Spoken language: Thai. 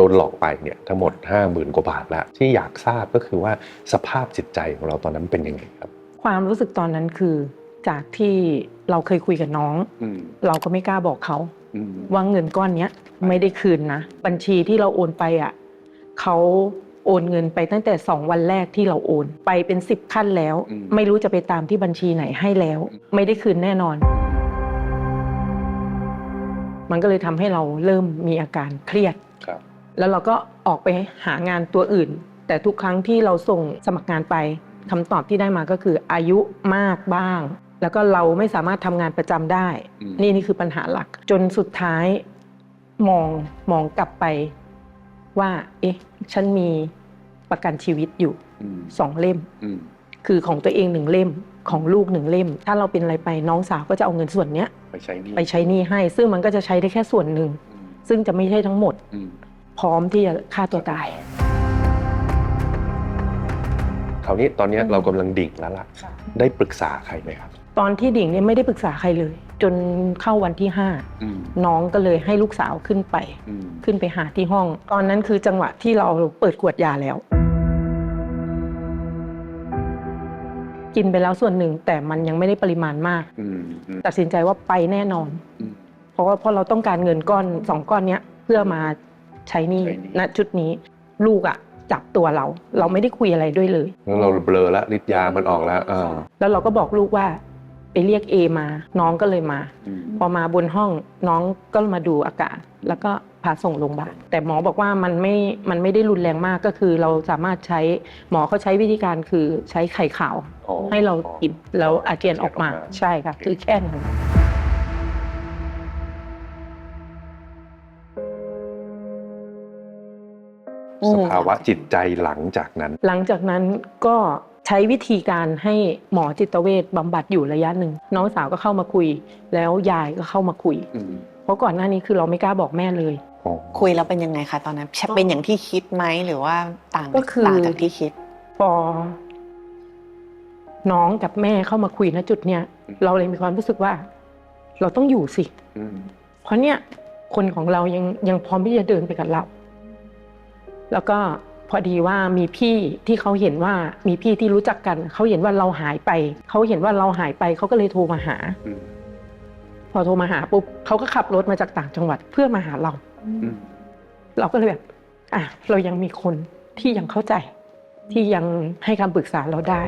โดนหลอกไปเนี่ยทั้งหมด 5 0,000 กว่าบาทแล้ว ที่อยากทราบก็คือว่าสภาพจิตใจของเราตอนนั้นเป็นยังไงครับ ความรู้สึกตอนนั้นคือจากที่เราเคยคุยกับน้องอืมเราก็ไม่กล้าบอกเขาอืมว่าเงินก้อนเนี้ยไม่ได้คืนนะ บัญชีที่เราโอนไปอะเขาโอนเงินไปตั้งแต่สองวันแรกที่เราโอน ไปเป็นสิบขั้นแล้ว ไม่รู้จะไปตามที่บัญชีไหนให้แล้ว ไม่ได้คืนแน่นอน มันก็เลยทำให้เราเริ่มมีอาการเครียดครับ แล้วเราก็ออกไปหางานตัวอื่น แต่ทุกครั้งที่เราส่งสมัครงานไปคำตอบที่ได้มาก็คืออายุมากบ้าง แล้วก็เราไม่สามารถทำงานประจำได้อืมนี่นี่คือปัญหาหลัก จนสุดท้ายมองมองกลับไปว่า เอ๊ะ ฉันมีประกันชีวิตอยู่อืมสองเล่มอืมคือของตัวเองหนึ่งเล่มของลูกหนึ่งเล่ม ถ้าเราเป็นอะไรไปน้องสาวก็จะเอาเงินส่วนเนี้ย ไปใช้หนี่ไปใช้หนี้ให้ ซึ่งมันก็จะใช้ได้แค่ส่วนหนึ่ง ซึ่งจะไม่ใช่ทั้งหมดอืม พร้อมที่จะฆ่าตัวตาย คราวนี้ตอนเนี้ยอืมเรากำลังดิ่งแล้วล่ะ ได้ปรึกษาใครไหมครับตอนที่ดิ่งเนี่ยไม่ได้ปรึกษาใครเลย จนเข้าวันที่ห้าอืมน้องก็เลยให้ลูกสาวขึ้นไปอืมขึ้นไปหาที่ห้อง ตอนนั้นคือจังหวะที่เราเปิดขวดยาแล้ว กินไปแล้วส่วนหนึ่งแต่มันยังไม่ได้ปริมาณมากอืมอืมตัดสินใจว่าไปแน่นอนอืมเพราะว่าเพราะเราต้องการเงินก้อนสองก้อนเนี้ยเพื่อมา ใช้หนี้ใช้หนี้ณจุดนี้ลูกอะจับตัวเรา เราไม่ได้คุยอะไรด้วยเลย แล้วเราเบลอแล้วฤทธิ์ยามันออกแล้วอ่าแล้วเราก็บอกลูกว่าไปเรียกเอมา น้องก็เลยมาอืมพอมาบนห้องน้องก็มาดูอาการ แล้วก็พาส่งโรงพยาบาลแต่หมอบอกว่ามันไม่มันไม่ได้รุนแรงมากก็คือ เราสามารถใช้หมอเขาใช้วิธีการคือใช้ไข่ขาวอ๋อให้เรากินแล้วอาเจียนออกมาอาเจียนออกมาใช่ค่ะ คือแค่นั้น สภาวะจิตใจหลังจากนั้น หลังจากนั้นก็ใช้วิธีการให้หมอจิตเวชบำบัดอยู่ระยะหนึ่ง น้องสาวก็เข้ามาคุย แล้วยายก็เข้ามาคุยอืมเพราะก่อนหน้านี้คือเราไม่กล้าบอกแม่เลยอ๋อคุยแล้วเป็นยังไงคะตอนนั้นใช่เป็นอย่างที่คิดไหมหรือว่าต่างก็คือต่างจากที่คิดพอน้องกับแม่เข้ามาคุยณจุดเนี้ยเราเลยมีความรู้สึกว่า เราต้องอยู่สิอืมเพราะเนี่ยคนของเรายังยังพร้อมที่จะเดินไปกับเรา แล้วก็พอดีว่ามีพี่ที่เขาเห็นว่ามีพี่ที่รู้จักกันเขาเห็นว่าเราหายไปเขาเห็นว่าเราหายไปเขาก็เลยโทรมาหาอืมพอโทรมาหาปุ๊บเขาก็ขับรถมาจากต่างจังหวัดเพื่อมาหาเราอืมเราก็เลยแบบอะเรายังมีคนที่ยังเข้าใจที่ยังให้คำปรึกษาเราได้